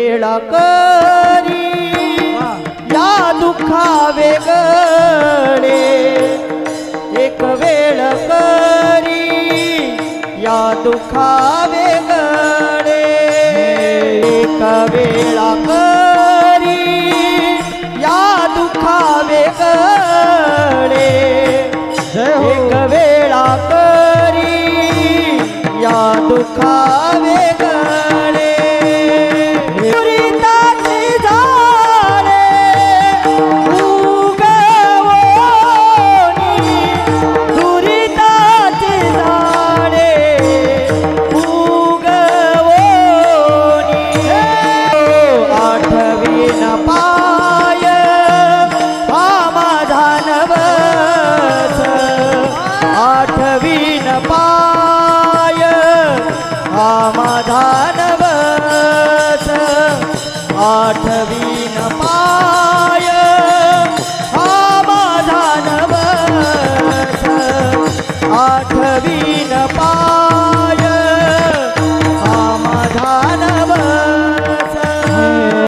वेळा करी या दुःखा वेगळे एक वेळ करी या दुःखा वेगळे एक वेळा करी या दुःखा वेगळे एक वेळा करी या दुःखा પાઠવી ન પા